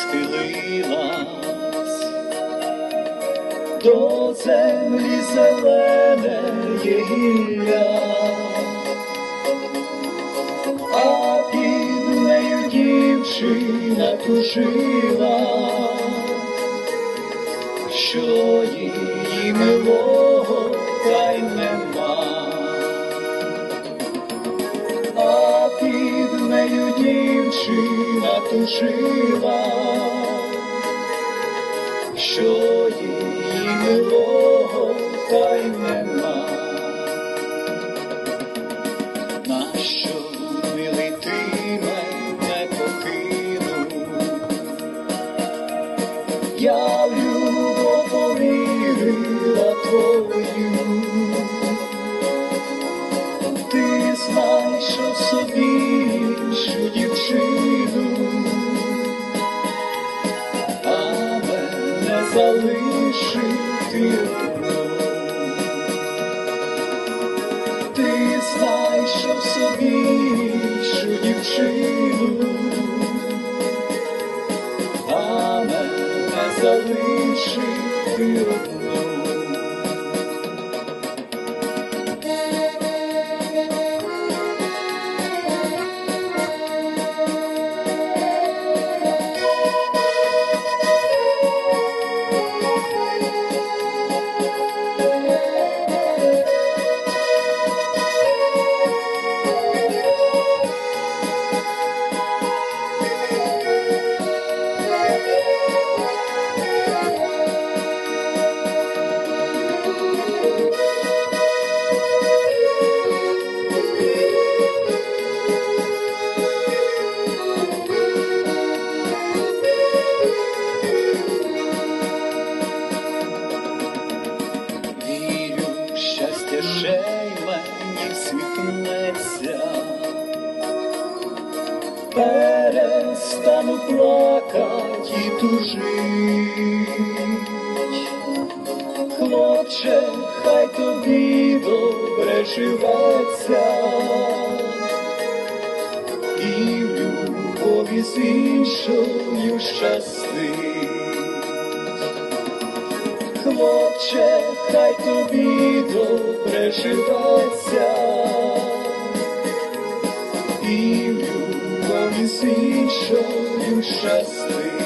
схилилась до землі зелене гілля, а під нею дівчина тужила, що її милого та й нема. Тужила, що її милого та й нема. Нащо милий ти мене покинув? Я в любов повірила твою. Залишив ти знайшов собі іншу дівчину, а мене залишив світнеться. Перестану плакать і тужить. Хлопче, хай тобі добре живеться. І в любові з іншою щастить. Хлопче, хай тобі добре живеться, і